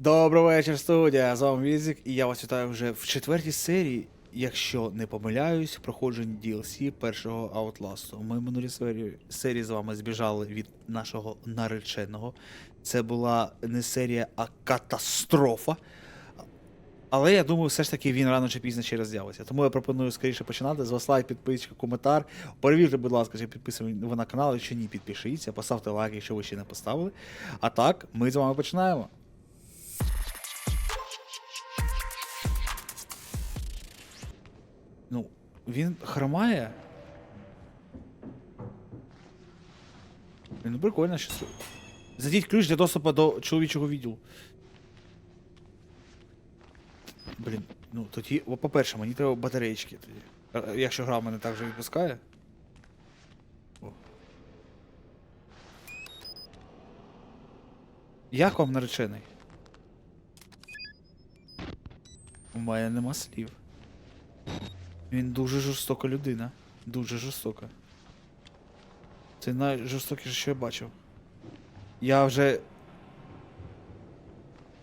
Добрий вечір, студія. З вами Візик, і я вас вітаю вже в четвертій серії, якщо не помиляюсь, проходження DLC першого Outlast. Ми в минулій серії, серії з вами збіжали від нашого нареченого. Це була не серія, а катастрофа. Але я думаю, все ж таки він рано чи пізно ще раз з'явиться. Тому я пропоную скоріше починати. З вас лайк, підписчика, коментар. Перевірте, будь ласка, чи підписані ви на канал, якщо ні, підпишіться, поставте лайк, якщо ви ще не поставили. А так, ми з вами починаємо. Ну, він хромає. Ну, прикольно що. Задіть ключ для доступу до чоловічого відділу. Блін, ну тоді, по-перше, мені треба батареєчки тоді. Якщо гра мене так же відпускає. О. Як вам наречений? У мене нема слів. Він дуже жорстока людина. Дуже жорстока. Це найжорстокіше, що я бачив. Я вже.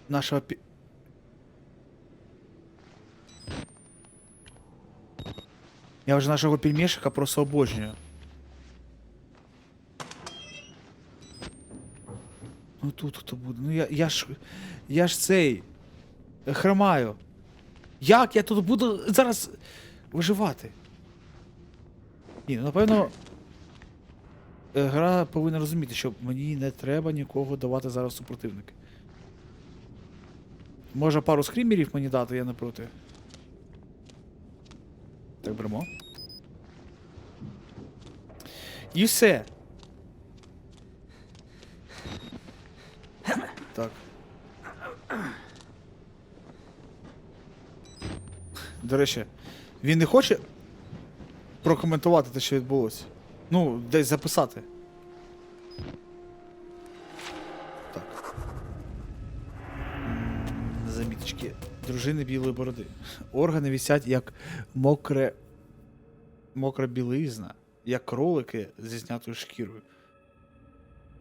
Нашого пі... Я вже нашого пельмешика просто обожнюю. Ну тут хто буде. Ну я, я ж. Я ж цей. Хромаю. Як я тут буду зараз виживати? Ні, ну напевно. е, Гра повинна розуміти, що мені не треба нікого давати зараз супротивники. Може пару скрімерів мені дати, я не проти. Так беремо. І все. Так. До речі, він не хоче прокоментувати те, що відбулося. Ну, десь записати. Так. Заміточки. Дружини білої бороди. Органи вісять як мокре. Мокра білизна, як кролики зі знятою шкірою.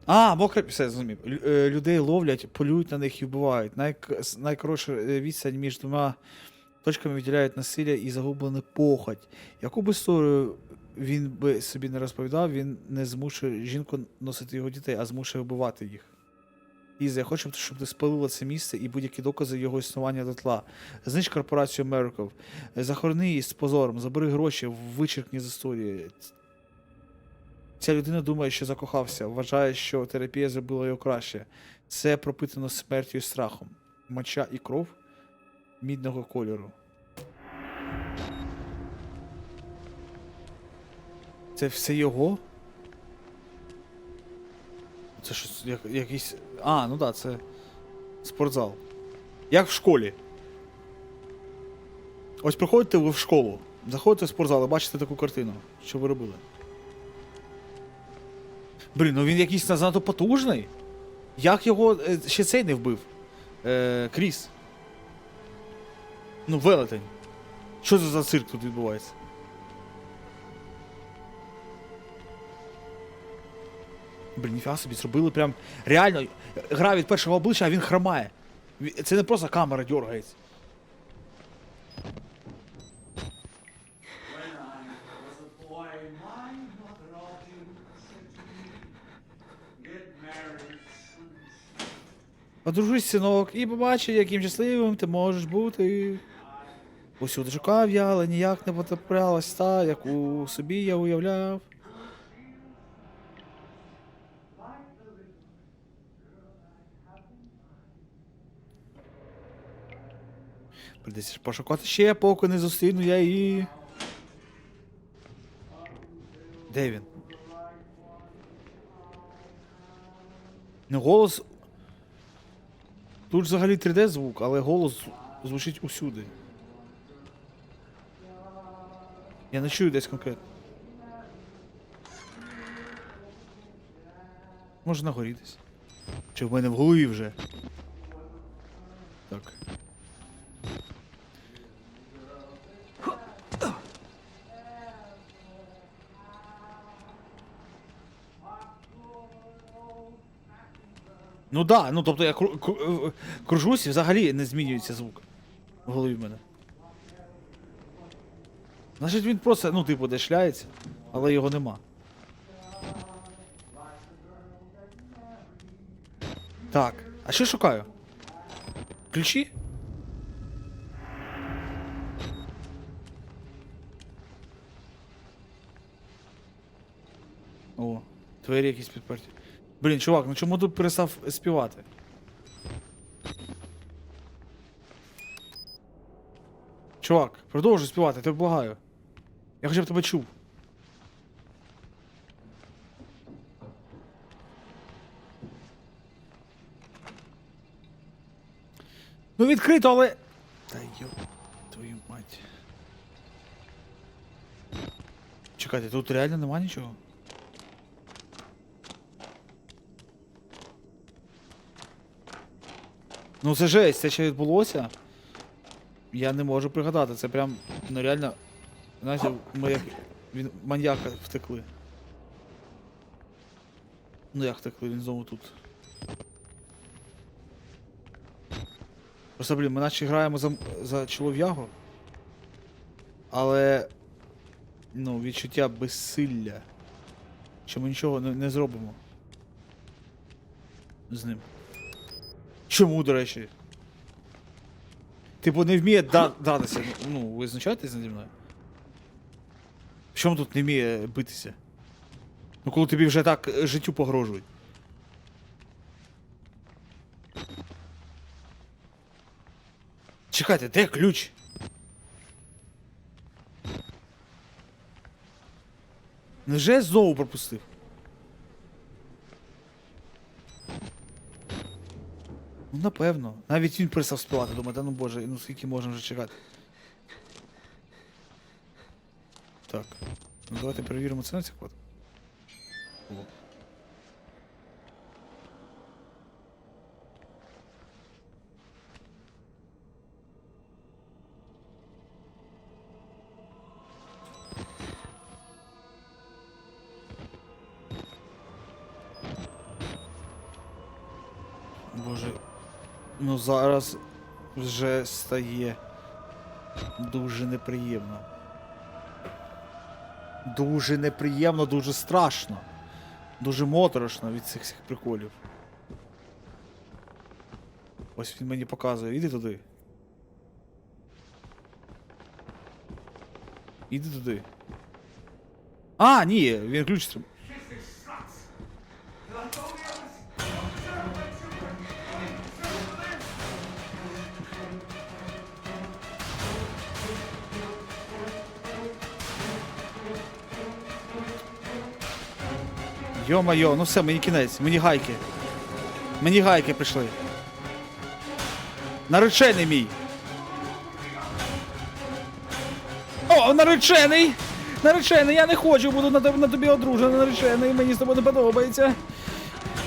А, мокре. Все, зрозумів. Е, Людей ловлять, полюють на них і вбивають. Найк... Найкоротша е, відстань між двома точками виділяють насилля і загублену похоть. Яку б історію він би собі не розповідав, він не змушує жінку носити його дітей, а змушує вбивати їх. Іза, я хочу, щоб ти спалила це місце і будь-які докази його існування дотла. Знищ корпорацію Мериков. Захорони її з позором, забери гроші, вичеркні з історії. Ця людина думає, що закохався, вважає, що терапія зробила його краще. Це пропитано смертю і страхом. Моча і кров мідного кольору. Це все його? Це щось як, якийсь. А, ну так, да, це спортзал. Як в школі. Ось приходите ви в школу, заходите в спортзал і бачите таку картину. Що ви робили? Блін, ну він якийсь занадто потужний. Як його е, ще цей не вбив? Е, Кріс. Ну, велетень. Що це за цирк тут відбувається? Блін, ніфіга собі зробили прям. Реально, гра від першого обличчя, а він хромає. Це не просто камера дергається. Одружись, синок, і побачи, яким щасливим ти можеш бути. Усюди шукав я, але ніяк не потраплялась та, яку собі я уявляв. Придеться пошукати ще, поки не зустріну я її. Де він? Ну, голос. Тут взагалі 3D звук, але голос звучить усюди. Я не чую десь конкретно. Може на горі десь. Чи в мене в голові вже? Так. Ну да, ну тобто я кру- кру- кружусь і взагалі не змінюється звук в голові в мене. Значить він просто, ну, типу, де шляється, але його нема. Так, а що шукаю? Ключі? О, двері якісь підперті. Блін, чувак, ну чому тут перестав співати? Чувак, продовжуй співати, тебе благаю. Я хоча б тебе чув. Ну відкрито, але. Та йо, твою мать. Чекайте, тут реально нема нічого? Ну це жесть, це ще відбулося. Я не можу пригадати, це прям, ну реально, знаєте, ми як він маньяка втекли. Ну як втекли, він знову тут. Просто, блін, ми наче граємо за, за чолов'ягу. Але. Ну, відчуття безсилля. Що ми нічого не, не зробимо. З ним. Чому, до речі? Типу не вміє да, датися. Ну, ви знущаєтесь наді мною? Чому тут не вміє битися? Ну коли тобі вже так е, життю погрожують. Чекайте, де ключ? Невже знову пропустив? Ну, напевно. Навіть він перестав співати, думаю, та ну боже, ну скільки можна вже чекати. Так. Ну давайте перевіримо це на цих. О. Боже. Ну зараз вже стає дуже неприємно. Дуже неприємно, дуже страшно. Дуже моторошно від цих всіх приколів. Ось він мені показує. Іди туди. Іди туди. А, ні, він ключ тримає. Йо-майо, ну все, мені кінець, мені гайки. Мені гайки прийшли. Наречений мій. О, наречений! Наречений, я не хочу, буду на, тебе- на тобі одружений, наречений, мені з тобою не подобається.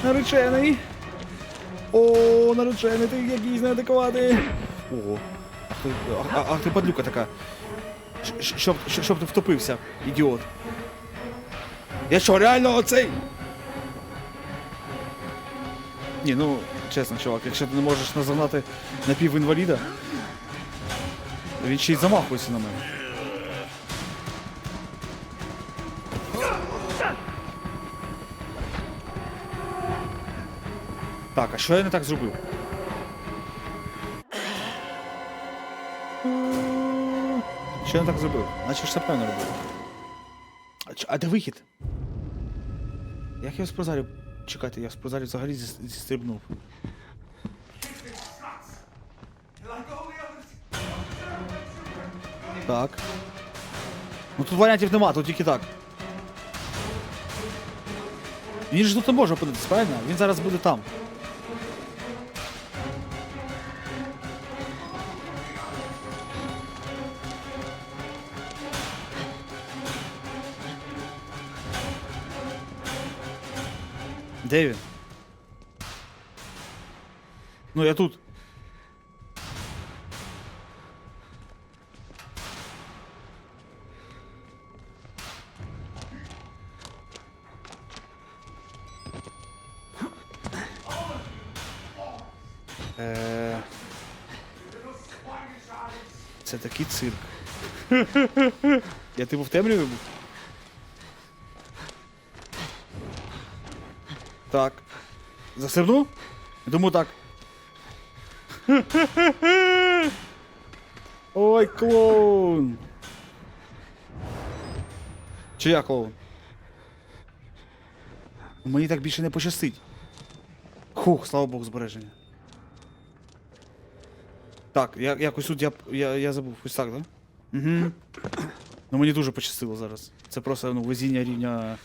Наречений. О, наречений, ти якийсь неадекватний. Ого. Ах ти, ах, ах ти падлюка така. Щоб, щоб ти втопився, ідіот. Я що, реально оцей? Ні, ну, чесно, чувак, якщо ти не можеш наздогнати напівінваліда, він ще й замахується на мене. Так, а що я не так зробив? Що я не так зробив? Наче ж все правильно робив. А, а де вихід? Як я в спортзалі... Чекайте, я в спортзалі взагалі зістрибнув. Так. Ну тут варіантів нема, тут тільки так. Він ж тут не може опинитися, правильно? Він зараз буде там. Дэви? Ну я тут. Е... Це такий цирк. Я типу в темряві був? Так. Засерну? Я думаю так. Ой, клоун. Чи я клоун? Мені так більше не пощастить. Хух, слава Богу, збереження. Так, я, якось тут я, я, я забув. Ось так, да? Угу. Ну мені дуже пощастило зараз. Це просто ну, везіння рівня.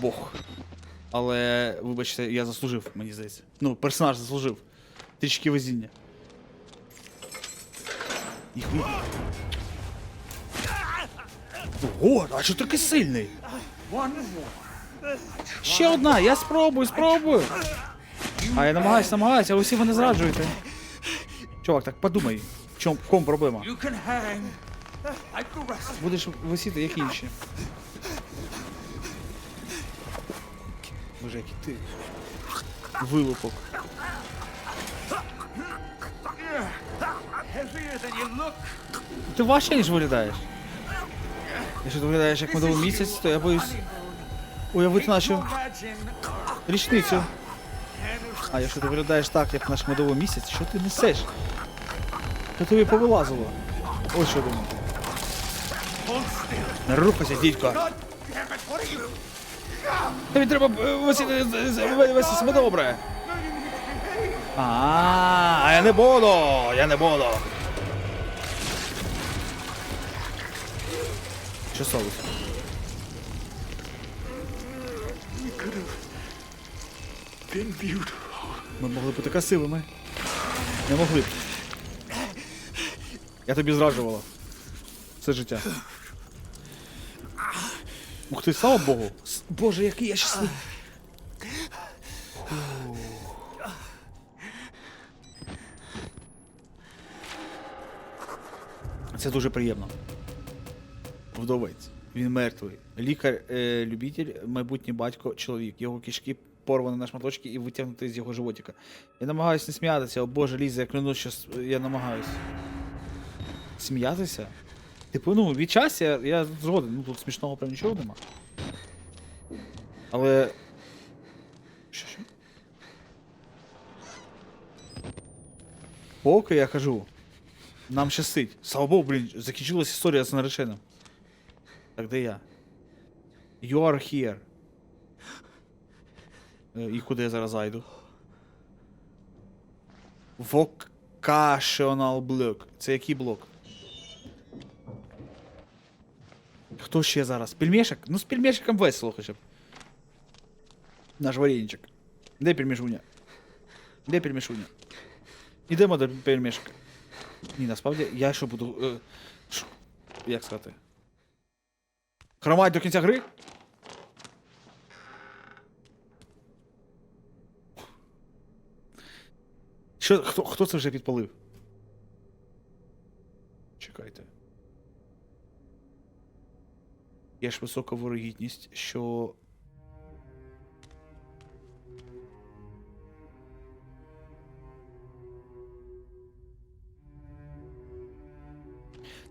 Бог. Але, вибачте, я заслужив, мені здається. Ну, персонаж заслужив. Трішки везіння. Їх. Ого, а що такий сильний? Ще одна, я спробую, спробую. А я намагаюсь, намагаюсь, а ви всі мене зраджуєте. Чувак, так подумай, в чому, в кому проблема? Будеш висіти, як інші. Боже, який ти. Вилупок. Ти важче, ніж виглядаєш. Якщо ти виглядаєш як медовий місяць, то я боюсь уявити нашу річницю. А якщо ти виглядаєш так, як наш медовий місяць, що ти несеш? Що тобі повилазило? Ось що думаю. Не рухайся, дідько. Тобі треба е, вести себе добре. А я не буду, я не буду. Що сталося? Ми могли бути красивими. Не могли б. Я тобі зраджувала. Все життя. Ух ти, слава Богу. Боже, який я щасливий. Це дуже приємно. Вдовець. Він мертвий. Лікар, е, любитель, майбутній батько, чоловік. Його кишки порвані на шматочки і витягнути з його животика. Я намагаюся не сміятися, о боже, Ліза, я клянусь, що я намагаюся. Сміятися? Типу, ну, від часу я, я згоден, ну тут смішного прям нічого нема. Але. Що що? Поки я кажу. Нам щастить. Слава Богу, блін, закінчилась історія з нареченим. Так де я? You are here. Е, І куди я зараз зайду? Vocational блок. Це який блок? Хто ще зараз? Пельмешок? Ну з пельмешиком весело хоча б. Наш вареничок. Де пельмешуня? Де пельмешуня? Ідемо до пельмешка. Ні, насправді я що буду. Е, що? Як сказати? Хромать до кінця гри? Що, хто, хто це вже підпалив? Чекайте. Є ж висока ворогідність, що.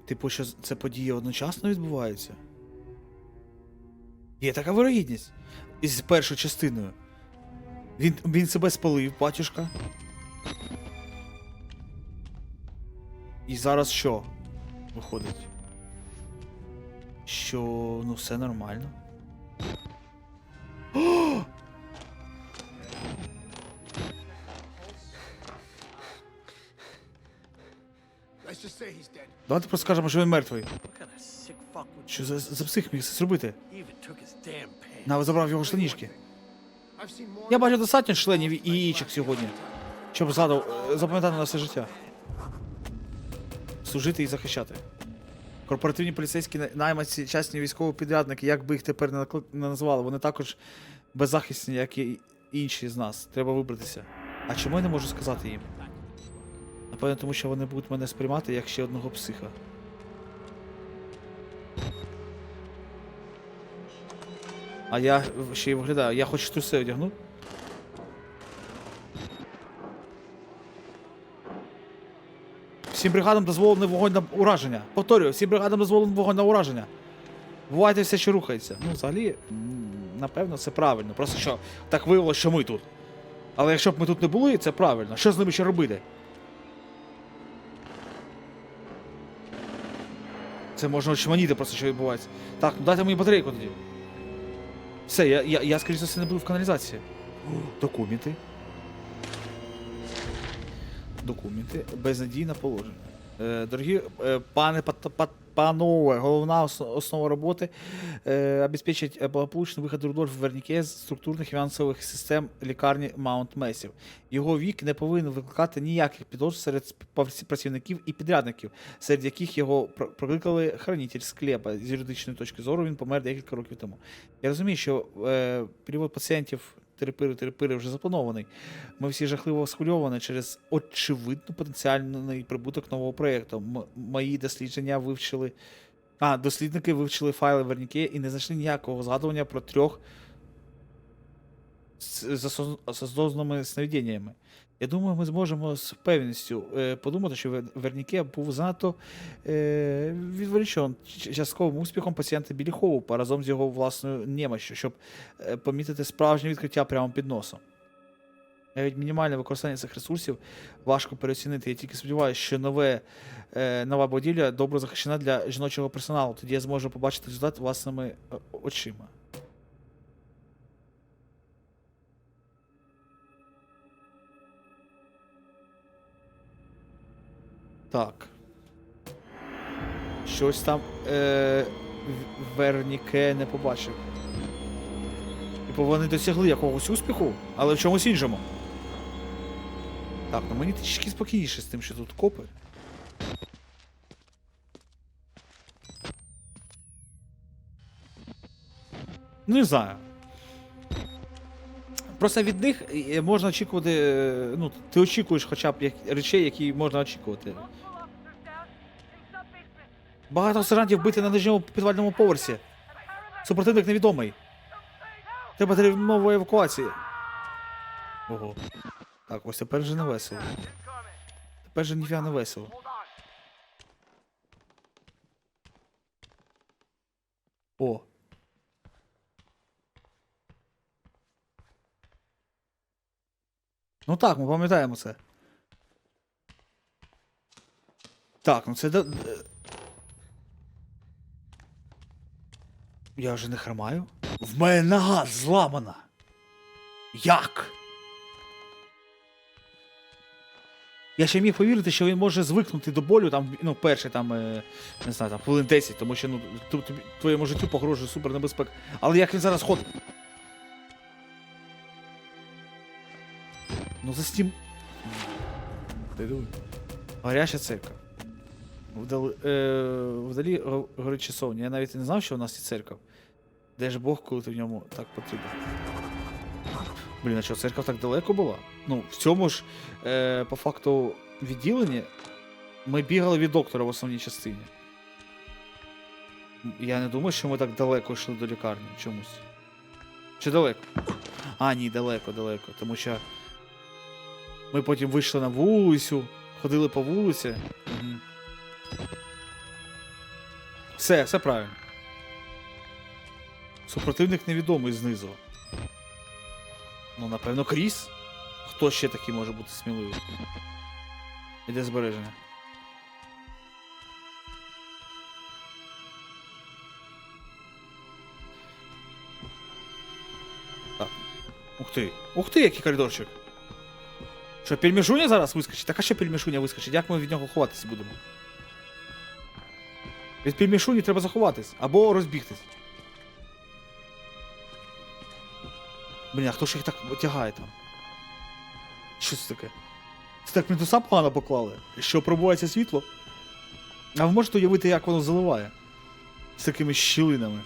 Типу, що це події одночасно відбуваються? Є така вирогідність. Із першою частиною. Він, він себе спалив, батюшка. І зараз що? Виходить? Що ну все нормально. О! Давайте просто скажемо, що він мертвий. Що за, за псих міг це зробити? Навіть забрав його штанішки. Я бачу достатньо членів і яєчок сьогодні, щоб згадав, е, запам'ятати на все життя. Служити і захищати. Корпоративні поліцейські най- найманці, частні військові підрядники, як би їх тепер не назвали, вони також беззахисні, як і інші з нас. Треба вибратися. А чому я не можу сказати їм? Напевно, тому що вони будуть мене сприймати як ще одного психа. А я ще й виглядаю, я хоч труси одягну. Всім бригадам дозволений вогонь на ураження. Повторюю, всім бригадам дозволений вогонь на ураження. Бувайте все, що рухається. Ну, взагалі, напевно, це правильно. Просто що так виявилося, що ми тут. Але якщо б ми тут не були, це правильно. Що з ними ще робити? Це можна очманіти просто, що відбувається. Так, ну дайте мені батарейку тоді. Все, я, я, я скоріше за все, не буду в каналізації. Документи. Документи. Безнадійне положення. Е, дорогі е, пане панове, головна основа роботи е, обезпечить благополучний виход Рудольфа Верніке з структурних фінансових систем лікарні Маунт Месів. Його вік не повинен викликати ніяких підозр серед працівників і підрядників, серед яких його прокликали хранитель склепа. З юридичної точки зору він помер декілька років тому. Я розумію, що перевод пацієнтів терапири-терапири вже запланований. Ми всі жахливо схвильовані через очевидно потенціальний прибуток нового проєкту. Мої дослідження вивчили. А, дослідники вивчили файли Верніке і не знайшли ніякого згадування про трьох з з осоз- осознаними сновидіннями. Я думаю, ми зможемо з впевненістю е, подумати, що Верніке був занадто е, відволічен ч- частковим успіхом пацієнта Білі Хоупа разом з його власною немощю, щоб е, помітити справжнє відкриття прямо під носом. Навіть мінімальне використання цих ресурсів важко переоцінити. Я тільки сподіваюся, що нове, нова будівля добре захищена для жіночого персоналу. Тоді я зможу побачити результат власними очима. Так. Щось там е, Верніке не побачив. Типу вони досягли якогось успіху, але в чомусь іншому. Так, ну мені трішки спокійніше з тим, що тут копи. Не знаю. Просто від них е, можна очікувати. е, Ну, ти очікуєш хоча б речей, які можна очікувати. Багато сержантів бити на нижньому підвальному поверсі. Супротивник невідомий. Треба термінової евакуації. Ого. Так, ось тепер вже не весело. Тепер же ніфіга не весело. О. Ну так, ми пам'ятаємо це. Так, ну це. де- де- Я вже не хромаю. В мене нога зламана. Як? Я ще міг повірити, що він може звикнути до болю там, ну, перші там, е, не знаю, там хвилин 10, тому що ну, твоєму життю погрожує супер небезпека. Але як він зараз ходить? Ну за стім. Ти диви. Е, вдалі го- горить часовня. Я навіть не знав, що у нас є церква. Де ж Бог, коли ти в ньому так потрібен? Блін, а що церква так далеко була? Ну, в цьому ж, е, по факту, відділенні ми бігали від доктора в основній частині. Я не думаю, що ми так далеко йшли до лікарні чомусь. Чи далеко? А, ні, далеко, далеко. Тому що ми потім вийшли на вулицю, ходили по вулиці. Мгм. Все, все правильно. Супротивник невідомий знизу. Ну, напевно, Кріс. Хто ще такий може бути сміливий? Іде збереження. Так. Ух ти. Ух ти, який коридорчик. Що, пельмешуня зараз вискочить? Так а що пельмешуня вискочить? Як ми від нього ховатися будемо? Від пельмешуні треба заховатись або розбігтись. Блін, а хто ж їх так тягає там? Що це таке? Це так плінтуса погано поклали, що пробувається світло. А ви можете уявити, як воно заливає? З такими щілинами.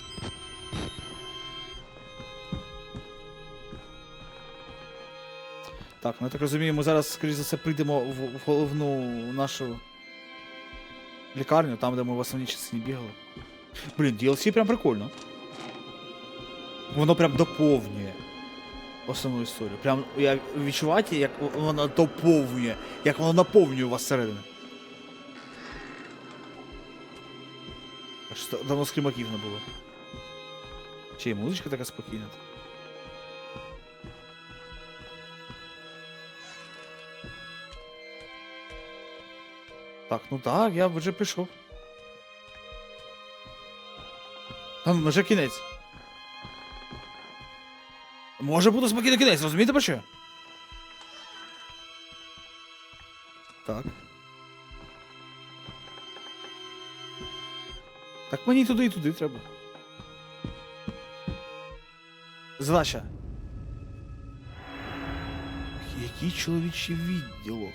Так, ну я так розумію, ми зараз, скоріш за все, прийдемо в головну нашу лікарню, там, де ми в основній частині бігали. Блін, DLC прям прикольно. Воно прям доповнює основну історію. Прям я відчувати, як воно доповнює, як воно наповнює вас всередину. Давно скримаків не було. Чи і музичка така спокійна? Так, ну так, я вже прийшов. Та ну вже кінець. Може бути спокійно кінець, розумієте про що? Так. Так мені туди і туди треба. Задача. Який чоловічий відділок?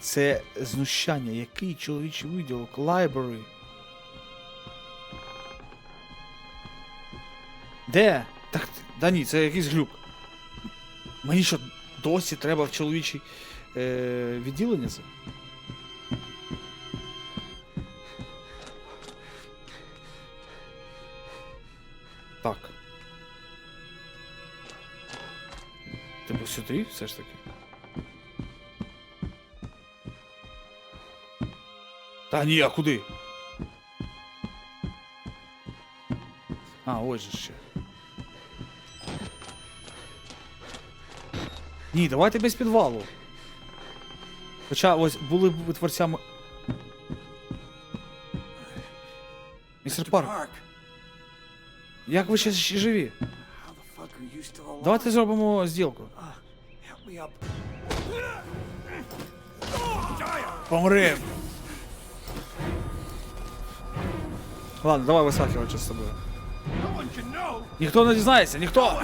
Це знущання. Який чоловічий відділок? Library. Де? Так, да ні, це якийсь глюк. Мені що, досі треба в чоловічий е, відділення це? Так. Типу сюди все ж таки. Та ні, а куди? А, ось же ще. Ні, давайте без підвалу. Хоча ось були б творцями. Містер Парк, як ви ще живі? Давайте зробимо зділку. Помри! Ладно, давай висахивати з собою. No one can know. Ніхто не дізнається, ніхто!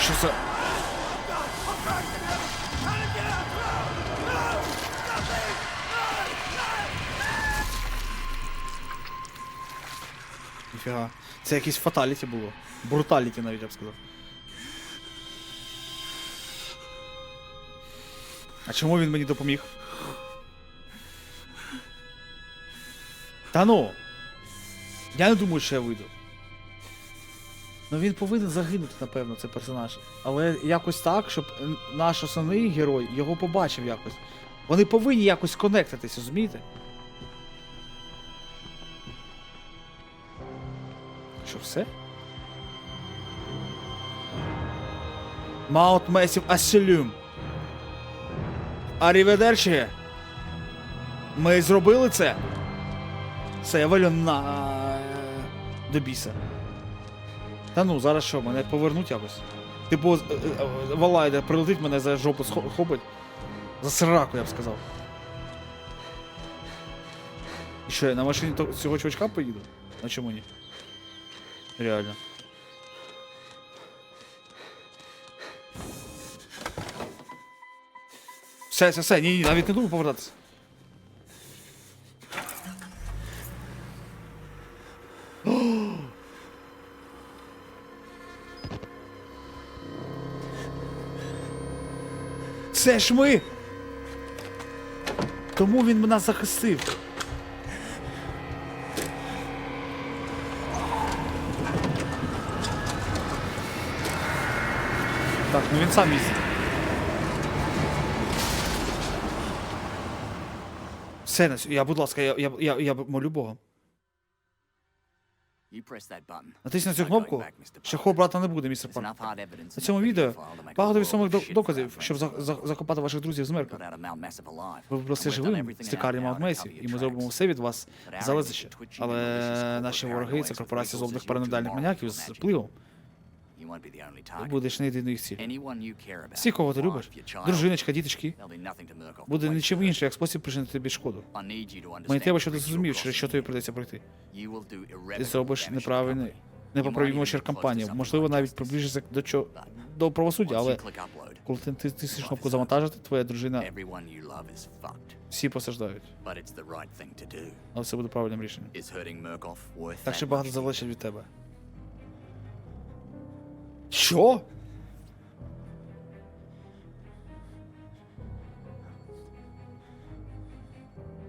Що це? Ніфіга. Це якийсь фаталіті було. Бруталіті навіть я б сказав. А чому він мені допоміг? Та ну! Я не думаю, що я вийду. Ну він повинен загинути, напевно, цей персонаж. Але якось так, щоб наш основний герой його побачив якось. Вони повинні якось конектитись, розумієте? Що все? Маут Месів Асілюм. Аріведерчі. Ми зробили це. Все, я валю на до біса. Та ну, зараз що, мене повернуть якось. Типу, е, е, Валайда прилетить мене за жопу схо- хопить. За сраку, я б сказав. І що, я на машині цього чувачка поїду? А чому ні? Реально. Все, все, все, ні, ні, навіть не думаю повертатися. Це ж ми! Тому він мене захистив. Так, ну він сам їздить. Все, я, будь ласка, я, я, я, я молю Бога. Натисни цю No going кнопку. Parker. брата не буде, містер Парк. На цьому відео багато for доказів, щоб за, за, закопати ваших друзів з Мерка. Ви done живим з лікарні Маунт Месі, і ми зробимо все від вас twitching Але наші вороги це legals злобних маньяків moral з впливом. Будеш не єдиний їх ціль. Всі, кого ти любиш, дружиночка, діточки, буде нічим іншим, як спосіб причинити тобі шкоду. Мені треба, щоб ти зрозумів, через що тобі придеться пройти. Ти зробиш неправильний, непоправимо шир кампанію. Можливо, навіть приближишся до чого до правосуддя, але коли ти ти тиснеш кнопку завантажити, твоя дружина всі постраждають. Але це буде правильним рішенням. Так ще багато залежить від тебе. Що?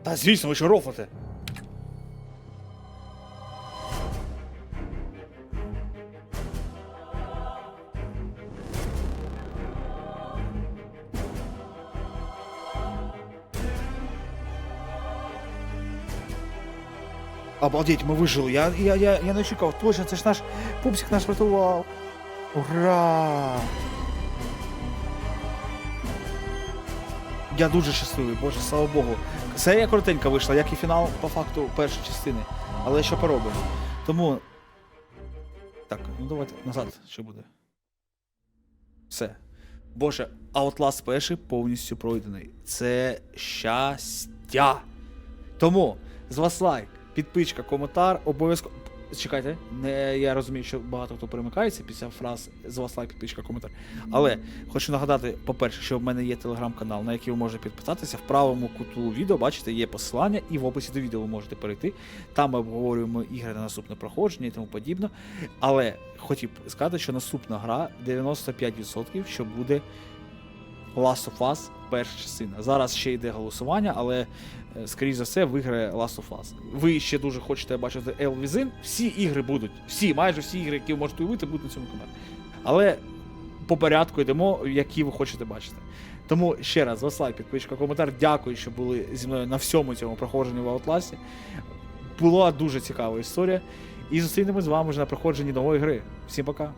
Та звісно, ви що рофлите? Обалдеть, ми вижили. Я, я, я, я не очікував. Точно, це ж наш пупсик нас врятував. Ура! Я дуже щасливий, боже, слава Богу. Серія коротенька вийшла, як і фінал по факту першої частини. Але що поробимо? Тому. Так, ну давайте назад, що буде. Все. Боже, Outlast перший повністю пройдений. Це щастя. Тому з вас лайк, підписка, коментар, обов'язково. Чекайте, не, я розумію, що багато хто перемикається після фраз з вас лайк, підписка, коментар. Але хочу нагадати, по-перше, що в мене є телеграм-канал, на який ви можете підписатися. В правому куту відео, бачите, є посилання, і в описі до відео ви можете перейти. Там ми обговорюємо ігри на наступне проходження і тому подібне. Але хотів сказати, що наступна гра 95%, що буде Last of Us перша частина. Зараз ще йде голосування, але е, скоріш за все виграє Last of Us. Ви ще дуже хочете бачити Elvizin. Всі ігри будуть, всі, майже всі ігри, які ви можете уявити, будуть на цьому каналі. Але по порядку йдемо, які ви хочете бачити. Тому ще раз, вас лайк, підписка, коментар. Дякую, що були зі мною на всьому цьому проходженні в Outlast. Була дуже цікава історія. І зустрінемось з вами вже на проходженні нової гри. Всім пока!